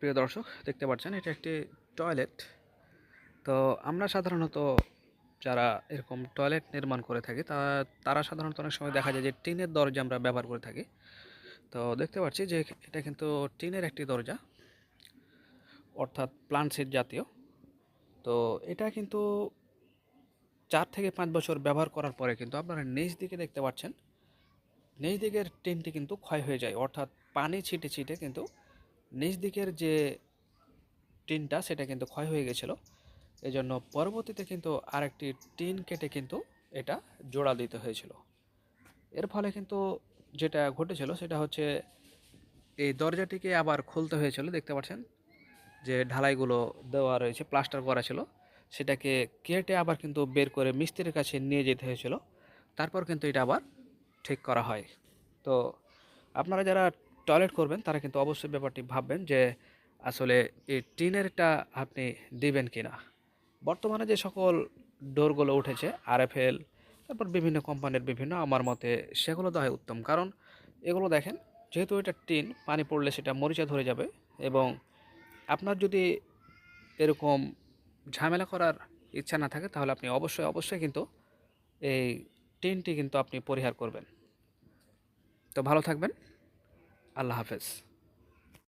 প্রিয় দর্শক, দেখতে পাচ্ছেন, এটা একটি টয়লেট। তো আমরা সাধারণত যারা এরকম টয়লেট নির্মাণ করে থাকি, তা, তারা সাধারণত অনেক সময় দেখা যায় যে টিনের দরজা আমরা ব্যবহার করে থাকি। তো দেখতে পাচ্ছি যে এটা কিন্তু টিনের একটি দরজা, অর্থাৎ প্লান্ট সিট জাতীয়। তো এটা কিন্তু চার থেকে পাঁচ বছর ব্যবহার করার পরে কিন্তু আপনারা নিচ দিকে দেখতে পাচ্ছেন, নিচ দিকের টিনটি কিন্তু ক্ষয় হয়ে যায়, অর্থাৎ পানি ছিটে ছিটে কিন্তু নিচ দিকের যে টিনটা, সেটা কিন্তু ক্ষয় হয়ে গেছিল। এই জন্য পরবর্তীতে কিন্তু আরেকটি টিন কেটে কিন্তু এটা জোড়া দিতে হয়েছিল। এর ফলে কিন্তু যেটা ঘটেছিল, সেটা হচ্ছে এই দরজাটিকে আবার খুলতে হয়েছিল, দেখতে পাচ্ছেন? যে ঢালাইগুলো দেওয়া রয়েছে, প্লাস্টার করা ছিল, সেটাকে কেটে আবার কিন্তু বের করে মিস্ত্রির কাছে নিয়ে যেতে হয়েছিল। তারপর কিন্তু এটা আবার ঠিক করা হয়। তো আপনারা যারা টয়লেট করবেন, তারা কিন্তু অবশ্যই ব্যাপারটি ভাববেন যে আসলে এই টিনেরটা আপনি দিবেন কি না বর্তমানে যে সকল ডোরগুলো উঠেছে, আরএফএল, তারপর বিভিন্ন কোম্পানির বিভিন্ন, আমার মতে সেগুলো দেওয়া উত্তম। কারণ এগুলো দেখেন, যেহেতু এটা টিন, পানি পড়লে সেটা মরিচা ধরে যাবে এবং আপনার যদি এরকম ঝামেলা করার ইচ্ছা না থাকে, তাহলে আপনি অবশ্যই অবশ্যই কিন্তু এই টিনটি কিন্তু আপনি পরিহার করবেন। তো ভালো থাকবেন। আল্লাহ হাফেজ